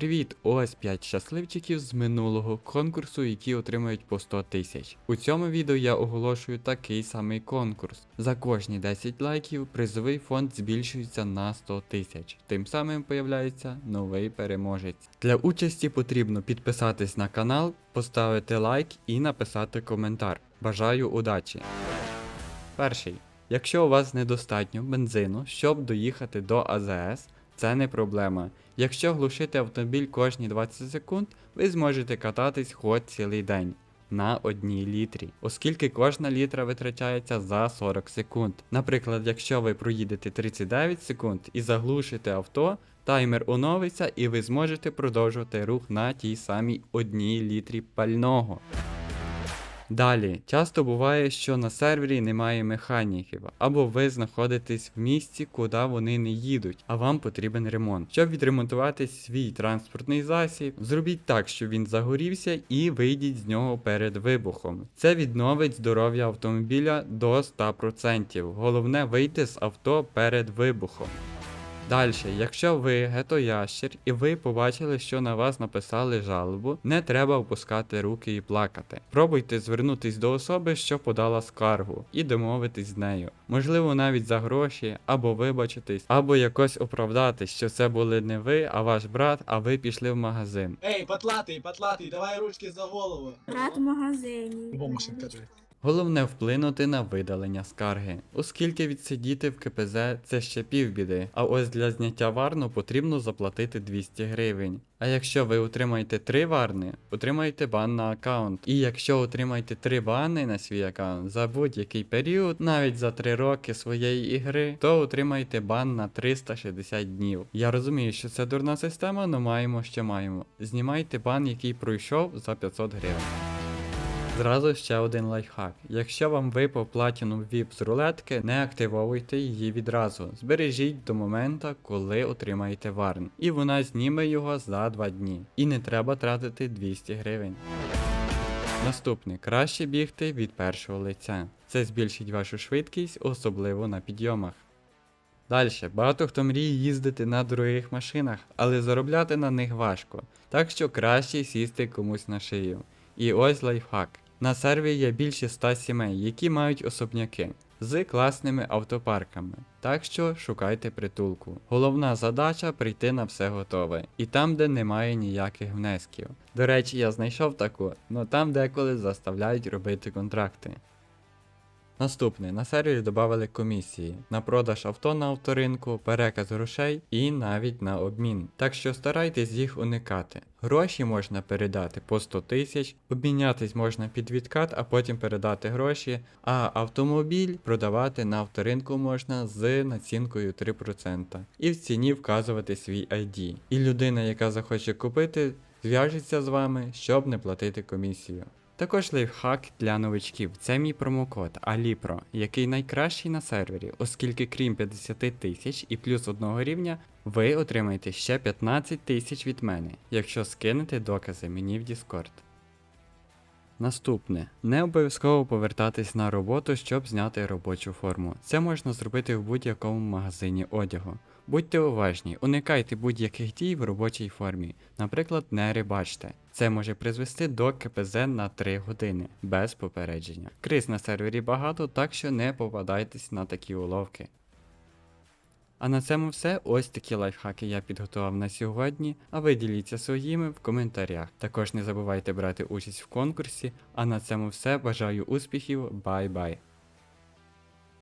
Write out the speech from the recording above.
Привіт! Ось 5 щасливчиків з минулого конкурсу, які отримають по 100 тисяч. У цьому відео я оголошую такий самий конкурс. За кожні 10 лайків призовий фонд збільшується на 100 тисяч. Тим самим появляється новий переможець. Для участі потрібно підписатись на канал, поставити лайк і написати коментар. Бажаю удачі! Перший. Якщо у вас недостатньо бензину, щоб доїхати до АЗС, це не проблема. Якщо глушити автомобіль кожні 20 секунд, ви зможете кататись хоч цілий день на одній літрі, оскільки кожна літра витрачається за 40 секунд. Наприклад, якщо ви проїдете 39 секунд і заглушите авто, таймер оновиться і ви зможете продовжувати рух на тій самій одній літрі пального. Далі, часто буває, що на сервері немає механіків, або ви знаходитесь в місці, куди вони не їдуть, а вам потрібен ремонт. Щоб відремонтувати свій транспортний засіб, зробіть так, щоб він загорівся і вийдіть з нього перед вибухом. Це відновить здоров'я автомобіля до 100%. Головне вийти з авто перед вибухом. Далі, якщо ви гетоящер і ви побачили, що на вас написали жалобу, не треба опускати руки і плакати. Пробуйте звернутись до особи, що подала скаргу, і домовитись з нею. Можливо, навіть за гроші, або вибачитись, або якось оправдатись, що це були не ви, а ваш брат, а ви пішли в магазин. Ей, потлатий, потлатий, давай ручки за голову. Брат в магазині. Бо машинка же. Головне вплинути на видалення скарги, оскільки відсидіти в КПЗ це ще півбіди, а ось для зняття варну потрібно заплатити 200 гривень. А якщо ви отримаєте 3 варни, отримаєте бан на аккаунт. І якщо отримаєте 3 бани на свій аккаунт за будь-який період, навіть за 3 роки своєї ігри, то отримаєте бан на 360 днів. Я розумію, що це дурна система, але маємо, що маємо. Знімайте бан, який пройшов за 500 гривень. Зразу ще один лайфхак. Якщо вам випав Platinum VIP з рулетки, не активовуйте її відразу. Збережіть до моменту, коли отримаєте варн. І вона зніме його за 2 дні. І не треба тратити 200 гривень. Наступне краще бігти від першого лиця. Це збільшить вашу швидкість, особливо на підйомах. Далі, багато хто мріє їздити на дорогих машинах, але заробляти на них важко, так що краще сісти комусь на шию. І ось лайфхак. На серві є більше 100 сімей, які мають особняки з класними автопарками. Так що шукайте притулку. Головна задача прийти на все готове. І там, де немає ніяких внесків. До речі, я знайшов таку, але там деколи заставляють робити контракти. Наступне на сервері додали комісії на продаж авто на авторинку, переказ грошей і навіть на обмін. Так що старайтесь їх уникати. Гроші можна передати по 100 тисяч, обмінятись можна під відкат, а потім передати гроші, а автомобіль продавати на авторинку можна з націнкою 3%. І в ціні вказувати свій ID. І людина, яка захоче купити, зв'яжеться з вами, щоб не платити комісію. Також лайфхак для новичків. Це мій промокод ALIPRO, який найкращий на сервері, оскільки крім 50 тисяч і плюс одного рівня, ви отримаєте ще 15 тисяч від мене, якщо скинете докази мені в Discord. Наступне. Не обов'язково повертатись на роботу, щоб зняти робочу форму. Це можна зробити в будь-якому магазині одягу. Будьте уважні, уникайте будь-яких дій в робочій формі. Наприклад, не рибачте. Це може призвести до КПЗ на 3 години без попередження. Криз на сервері багато, так що не попадайтесь на такі уловки. А на цьому все. Ось такі лайфхаки я підготував на сьогодні. А ви діліться своїми в коментарях. Також не забувайте брати участь в конкурсі. А на цьому все. Бажаю успіхів. Бай-бай.